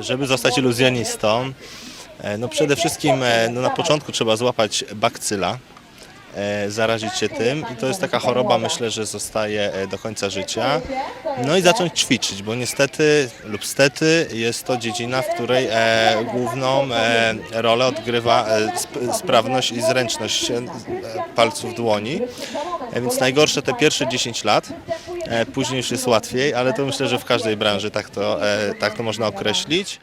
Żeby zostać iluzjonistą, e, no przede wszystkim e, no na początku trzeba złapać bakcyla, zarazić się tym i to jest taka choroba, myślę, że zostaje e, do końca życia. No i zacząć ćwiczyć, bo niestety lub stety jest to dziedzina, w której e, główną e, rolę odgrywa e, sp- sprawność i zręczność e, palców dłoni. E, Więc najgorsze te pierwsze 10 lat, e, później już jest łatwiej, ale to myślę, że w każdej branży tak to, e, tak to można określić.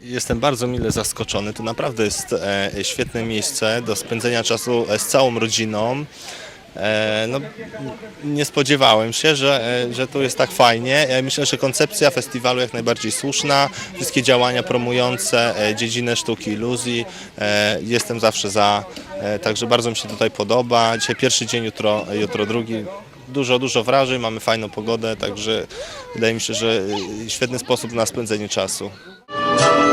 Jestem bardzo mile zaskoczony. To naprawdę jest e, świetne miejsce do spędzenia czasu e, z całą rodziną. E, no, nie spodziewałem się, że, że tu jest tak fajnie. Ja myślę, że koncepcja festiwalu jak najbardziej słuszna. Wszystkie działania promujące dziedzinę sztuki iluzji. E, jestem zawsze za, także bardzo mi się tutaj podoba. Dzisiaj pierwszy dzień, jutro, jutro drugi. Dużo, dużo wrażeń, mamy fajną pogodę, także wydaje mi się, że świetny sposób na spędzenie czasu. Thank you.